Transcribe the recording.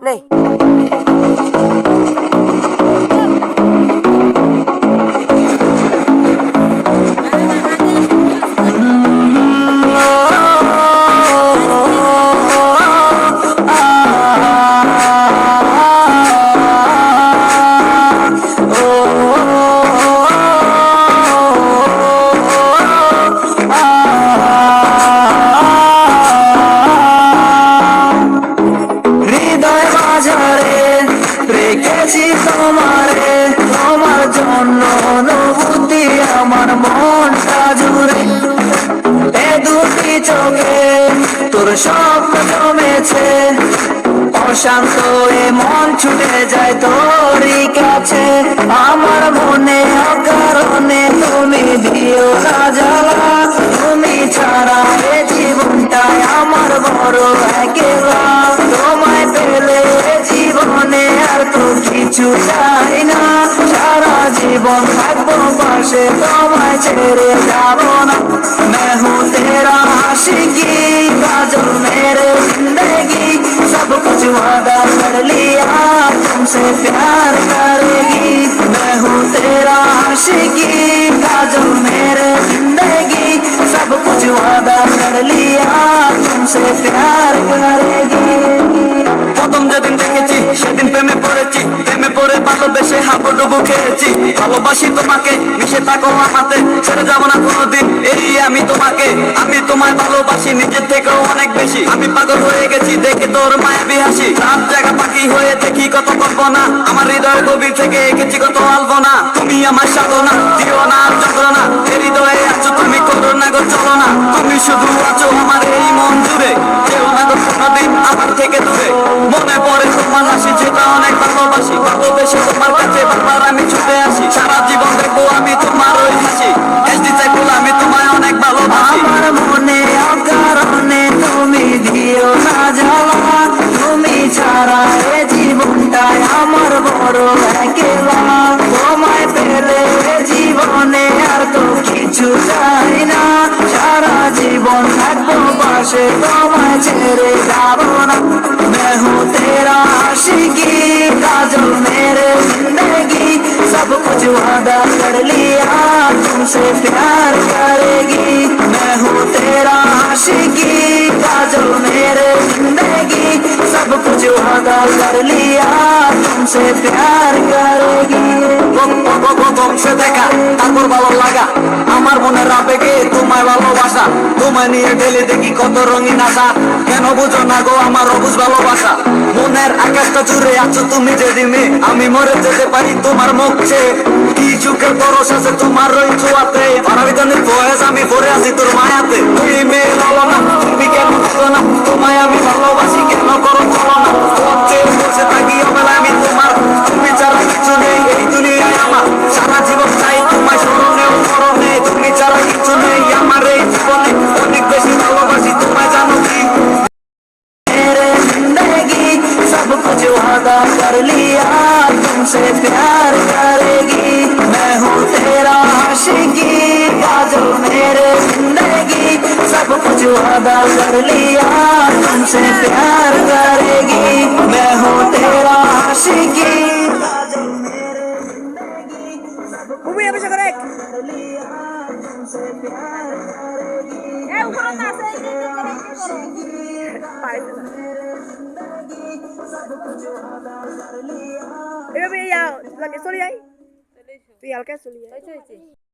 累。রেখেছি তোমারে, তোমার জন্য অনুভূতি আমার মনটা জুড়ে এ দুটি চোখে তোর স্বপ্ন জমেছে, অশান্ত এ মন ছুটে যায় তোরই কাছে। আমার মনে অকারণে তুমি দিও না সে তোমায় ছেড়ে যাব না। মেহু তেরা আশিকি কাজল মেরে জিন্দগি, সব কুছ ওয়াদা কর লিয়া তুমসে প্যার করেগি মেহু তেরা আশিকি কাজল মেরে জিন্দগি, সব কুছ ওয়াদা কর লিয়া তুমসে প্যার করেগি প্রথম যেদিন দেখেছি, সেদিন প্রেমে পড়েছি। পড়ে ভালোবেসে হাবুডুবু খেয়েছি ভালোবাসি তোমাকে, মিশে থাকো আমাতে, ছেড়ে যাব না কোনোদিন। এই আমি তোমাকে, আমি তোমায় ভালোবাসি, নিজের থেকেও অনেক বেশি। আমি পাগল হয়ে গেছি, দেখে তোর মায়াবি হাসি রাত জায়গা পাখি হয়ে দেখি কত কল্পনা। আমার হৃদয় গভীর থেকে এঁকেছি কত আলপনা। তুমি আমার সাধনা, দিও না যন্ত্রণা হৃদয়ে আছো, তুমি করো না গো, চলো না। তুমি শুধু আছো আমার এই মন জুড়ে। কেউ না গো, কোনোদিন আমার থেকে দূরে से तो मैं चेहरे मैं हूँ तेरा आशिकी काजल मेरे ज़िंदगी सब कुछ वादा कर लिया तुमसे प्यार करेगी मैं हूँ तेरा आशिकी काजल मेरे ज़िंदगी सब कुछ वादा कर लिया तुमसे प्यार करेगी। বংশে দেখা, তারপর ভালো লাগা। আমার মনের আবেগে তোমায় ভালোবাসা, তোমায় নিয়ে ঢেলে দেখি কত রঙিন আশা। কেন বুঝো না গো আমার অবুজ ভালোবাসা? মনের আকাশটা জুড়ে আছো তুমি যে দিনে, আমি মরে যেতে পারি তোমার মুখে। কি চুকের পরশ আছে তোমার ওই ছোঁয়াতে? পারাবিধানের বয়স আমি পড়ে আছি তোর মায়াতে। তুমি মেয়ে হলো না, তুমি কেন না, তোমায় আমি ভালোবাসি। कुछ वादा कर लिया तुमसे प्यार करेगी। मैं हूँ तेरा आशिकी काजल मेरे ज़िंदगी सब कुछ वादा कर लिया तुमसे प्यार करेगी। मैं हूँ तेरा आशिकी এভাবে চলে যাই তুই হালকা চলে যাই